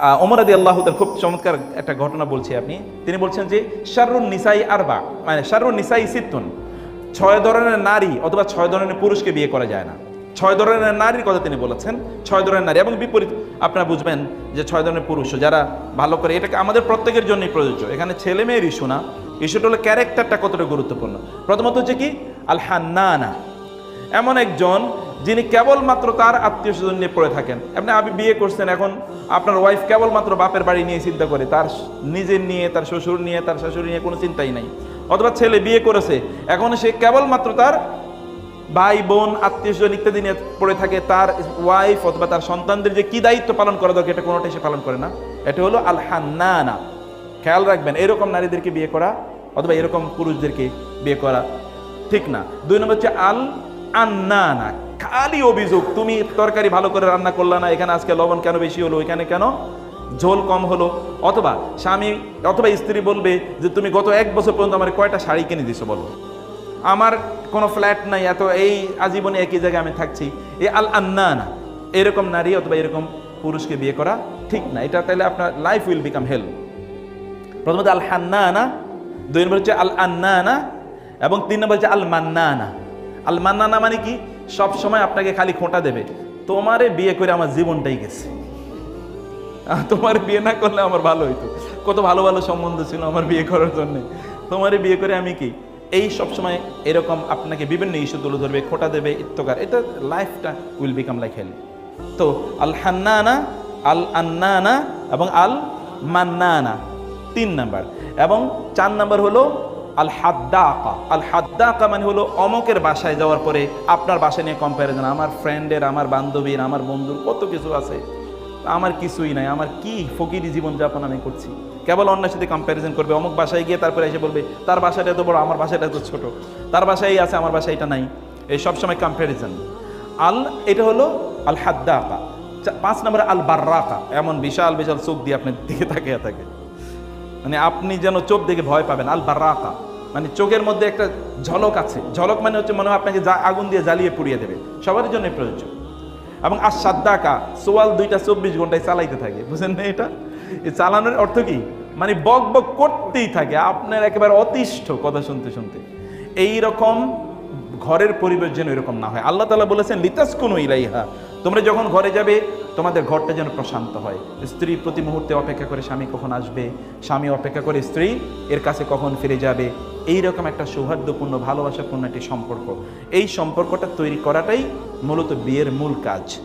ওমর আদি আল্লাহ খুব চমৎকার একটা ঘটনা বলছি আপনি। তিনি বলছেন যে শারুন নিসাই আরবা মানে শারুন নিসাই সিত্তুন। ছয় ধরনের নারী অথবা ছয় ধরনের পুরুষকে বিয়ে করা যায় না। ছয় ধরনের নারীর কথা তিনি বলেছেন, ছয় ধরনের নারী। এবং বিপরীত, আপনারা বুঝবেন যে ছয় ধরনের পুরুষ, যারা ভালো করে এটাকে আমাদের প্রত্যেকের জন্যই প্রযোজ্য। এখানে ছেলে মেয়ের ইস্যু না ইস্যুটা হলো ক্যারেক্টারটা কতটা গুরুত্বপূর্ণ। প্রথমত হচ্ছে কি আল হান্নানা এমন একজন যিনি কেবলমাত্র তার আত্মীয় স্বজন নিয়ে পড়ে থাকেন। আপনি আপনি বিয়ে করছেন এখন, আপনার ওয়াইফ কেবলমাত্র বাপের বাড়ি নিয়ে চিন্তা করে। তার নিজের নিয়ে, তার শ্বশুর নিয়ে, তার শাশুড়ি নিয়ে কোনো চিন্তাই নাই। অথবা ছেলে বিয়ে করেছে, এখন সে কেবলমাত্র তার ভাই, বোন, আত্মীয় স্বজন ইত্যাদি নিয়ে পড়ে থাকে। তার ওয়াইফ অথবা তার সন্তানদের যে কি দায়িত্ব পালন করা দরকার, এটা কোনোটাই সে পালন করে না। এটা হলো আল হান্নানা খেয়াল রাখবেন, এরকম নারীদেরকে বিয়ে করা অথবা এরকম পুরুষদেরকে বিয়ে করা ঠিক না। দুই নম্বর হচ্ছে আল আন্নানা, খালি অভিযোগ, তুমি তরকারি ভালো করে রান্না করলা না, এখানে আজকে লবণ কেন বেশি হলো এখানে কেন? ঝোল কম হলো। অথবা স্বামী, অথবা স্ত্রী বলবে যে তুমি গত এক বছর পর্যন্ত আমার কয়টা শাড়ি কিনে দিছো বলো? আমার কোনো ফ্ল্যাট নাই, এত এই আজীবনে একই জায়গায় আমি থাকছি। এই আল আন্নানা, এরকম নারী অথবা এরকম পুরুষকে বিয়ে করা ঠিক না। এটা তাহলে আপনার লাইফ উইল বিকাম হেল্প প্রথমত আল হান্নানা, দুই নম্বর হচ্ছে আল আন্নানা, এবং তিন নম্বর হচ্ছে আল মান্নানা। আল মান্নানা মানে কি? সব সময় আপনাকে খালি খোঁটা দেবে। তোমারে বিয়ে করে আমার জীবনটাই গেছে। তোমার বিয়ে না করলে আমার ভালো হইতো। কত ভালো ভালো সম্বন্ধ ছিল আমার বিয়ে করার জন্য। তোমারে বিয়ে করে আমি কি? এই সব সময় এরকম আপনাকে বিভিন্ন ইস্যু তুলে ধরবে, খোঁটা দেবে ইত্যকার এটা লাইফটা উইল বিকাম লাইক হেল তো আল হান্নানা, আল আন্নানা এবং আল মান্নানা। তিন নাম্বার। এবং চার নাম্বার হলো আল হাদ্দাকা আল হাদ্দাকা মানে হলো অমকের বাসায় যাওয়ার পরে আপনার বাসা নিয়ে কম্প্যারিজন আমার ফ্রেন্ডের আমার বান্ধবীর, আমার বন্ধুর কত কিছু আছে। আমার কিছুই নাই, আমার কি ফকিরি জীবনযাপন আমি করছি। কেবল অন্যের সাথে কম্প্যারিজন করবে, অমুক বাসায় গিয়ে তারপরে এসে বলবে, তার বাসাটা এত বড়, আমার বাসাটা এত ছোট। তার বাসায় আছে, আমার বাসায় এটা নাই। এই সবসময় কম্প্যারিজন আল, এটা হলো আল হাদ্দাকা পাঁচ নম্বরে আল বার্রাকা এমন বিশাল বিশাল চোখ দিয়ে আপনার দিকে তাকিয়ে থাকে মানে আপনি যেন চোখ দেখে ভয় পাবেন আল বার্রাকা মানে চোখের মধ্যে একটা ঝলক আছে। ঝলক মানে হচ্ছে মনে হয় আপনাকে আগুন দিয়ে জ্বালিয়ে পুড়িয়ে দেবে। সবার জন্য প্রযোজ্য। এবং আর সাদ্দাকা সোয়াল দুইটা চব্বিশ ঘন্টায় চালাইতে থাকে। বুঝেন না এটা? এই চালানোর অর্থ কি? মানে বক বক করতেই থাকে। আপনার একেবারে অতিষ্ঠ কথা শুনতে শুনতে। এই রকম ঘরের পরিবেশ যেন এরকম না হয়। আল্লাহ তালা বলেছেন, লিতাসকুনু ইলাইহা। তোমরা যখন ঘরে যাবে তোমাদের ঘরটা যেন প্রশান্ত হয়। স্ত্রী প্রতি মুহূর্তে অপেক্ষা করে স্বামী কখন আসবে? স্বামী অপেক্ষা করে স্ত্রী, এর কাছে কখন ফিরে যাবে? এই রকম একটা সৌহার্দ্যপূর্ণ, ভালোবাসাপূর্ণ একটি সম্পর্ক। এই সম্পর্কটা তৈরি করাটাই মূলত বিয়ের মূল কাজ।